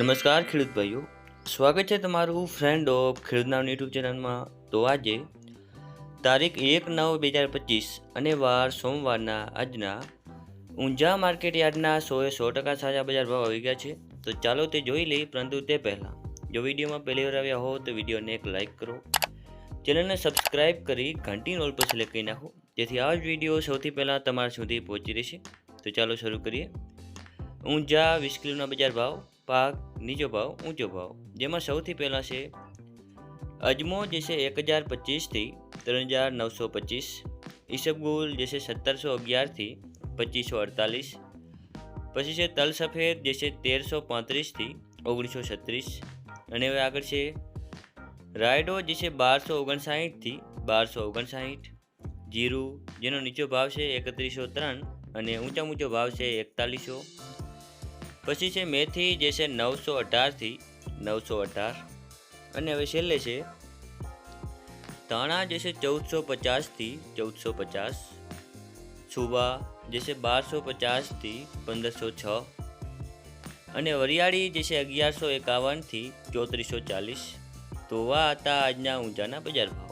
નમસ્કાર ખેડૂત ભાઈઓ, સ્વાગત છે તમારું ફ્રેન્ડ ઓફ ખેડૂત યુટ્યુબ ચેનલમાં તો આજે તારીખ એક નવ બે હજાર પચીસ અને વાર સોમવારના આજના ઊંઝા માર્કેટ યાર્ડના સોએ સો ટકા સાજા બજાર ભાવ આવી ગયા છે. તો ચાલો તે જોઈ લઈએ પરંતુ તે પહેલાં, જો વિડીયોમાં પહેલી વાર આવ્યા હો તો વિડીયોને એક લાઇક કરો. ચેનલને સબસ્ક્રાઇબ કરી ઘંટી નોલ પર સિલેક્ટ કરી નાખો. જેથી આ જ વીડિયો સૌથી પહેલાં તમારા સુધી પહોંચી રહેશે. તો ચાલો શરૂ કરીએ. ઊંઝા વીસ કિલોના બજાર ભાવ પાક નીચો ભાવ, ઊંચો ભાવ. જેમાં સૌથી પહેલાં છે, અજમો જે છે એક હજાર પચીસથી ત્રણ હજાર નવસો પચીસ. ઈસબગુલ જે છે સત્તરસો અગિયારથી પચીસો અડતાલીસ. પછી છે તલ સફેદ જે છે તેરસો પાંત્રીસથી ઓગણીસો છત્રીસ. અને હવે આગળ છે, રાયડો જે છે બારસો ઓગણસાઠથી બારસો ઓગણસાઠ. જીરું, જેનો નીચો ભાવ છે એકત્રીસો ત્રણ અને ઊંચા ઊંચો ભાવ છે એકતાલીસો. પછી છે મેથી જે છે નવસો અઢારથી નવસો અઢાર. અને હવે છેલ્લે છે ધાણા જે છે ચૌદસો પચાસથી ચૌદસો પચાસ. સુબા જે છે બારસો પચાસથી પંદરસો છ. અને વરિયાળી જે છે અગિયારસો એકાવનથી ચોત્રીસો ચાલીસ. તો આ હતા આજના ઊંચાના બજાર ભાવ.